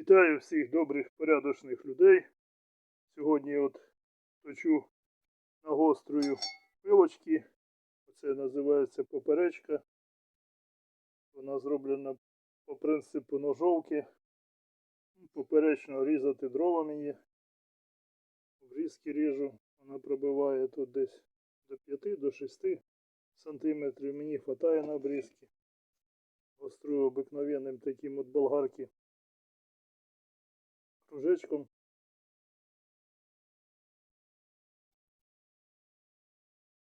Вітаю всіх добрих, порядочних людей. Сьогодні от точу нагострую пилочки. Це називається поперечка. Вона зроблена по принципу ножовки. Поперечно різати дрова мені. Врізки ріжу. Вона пробиває тут десь до 5 до 6 сантиметрів. Мені вистачає на обрізки. Гострую обикновенним таким от болгарки кружечком.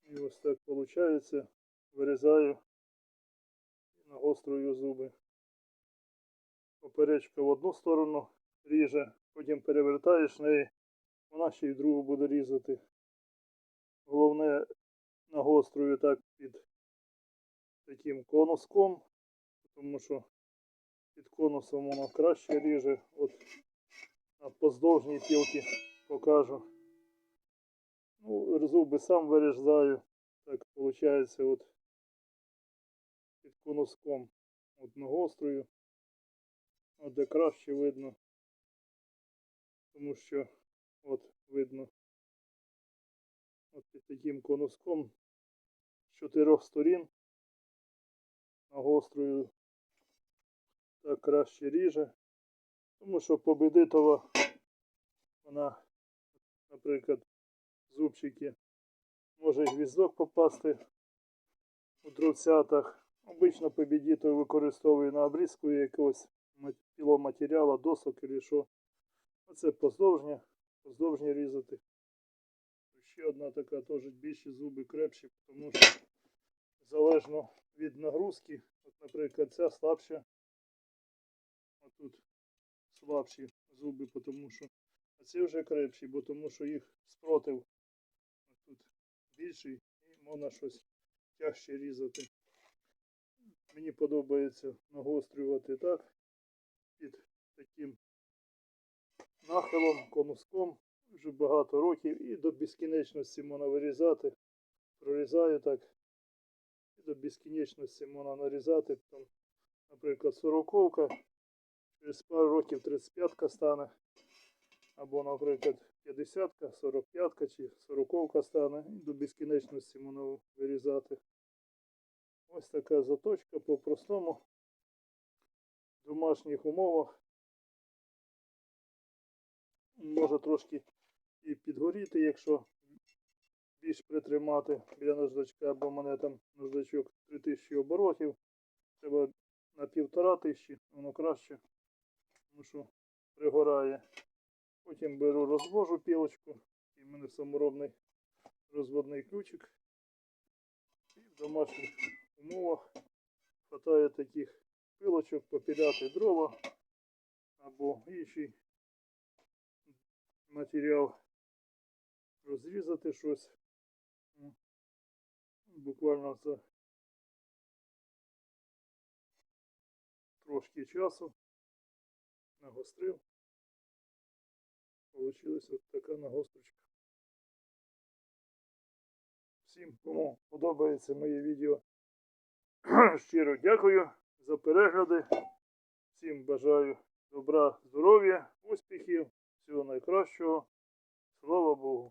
І ось так виходить. Вирізаю і нагострую зуби. Поперечка в одну сторону ріже, потім перевертаєш неї, вона ще й другу буде різати. Головне нагострую так під таким конуском, тому що під конусом воно краще ріже. От поздовжній пілки покажу. Ну, зуби сам вирізаю. Так виходить от під конуском. От нагострую. От де краще видно. Тому що от видно от під таким конуском з чотирьох сторін нагострую так краще ріже. Тому що победитова вона, наприклад, зубчики, може і гвіздок попасти у дровцятах. Обично победитов використовую на обрізку якогось піломатеріалу, досок чи що. Оце поздовжня, поздовжня різати. Ще одна така теж більші зуби крепші, тому що залежно від нагрузки, от, наприклад, ця слабша. А тут слабші зуби, тому що а ці вже крепші, бо тому що їх спротив тут більший і можна щось тяжче різати. Мені подобається нагострювати так під таким нахилом, конуском вже багато років і до безкінечності можна вирізати. Прорізаю так. І до безкінечності можна нарізати. Там, наприклад, сороковка. Через пару років 35-ка стане. Або, наприклад, 50-ка, 45-ка чи 40-ка стане. До безкінечності можна вирізати. Ось така заточка по-простому. В домашніх умовах. Може трошки і підгоріти, якщо більш притримати біля наждачка, бо в мене там наждачок 3000 оборотів. Треба на півтора тисячі, воно краще, тому що пригорає. Потім беру розвожу пілочку, і в мене саморобний розводний ключик. І в домашніх умовах хватає таких пилочок попіляти дрова або інший матеріал, розрізати щось. Ну, Буквально за трошки часу нагострив. Получилась от така нагострочка. Всім, кому подобається моє відео. Щиро дякую за перегляди. Всім бажаю добра, здоров'я, успіхів, всього найкращого. Слава Богу!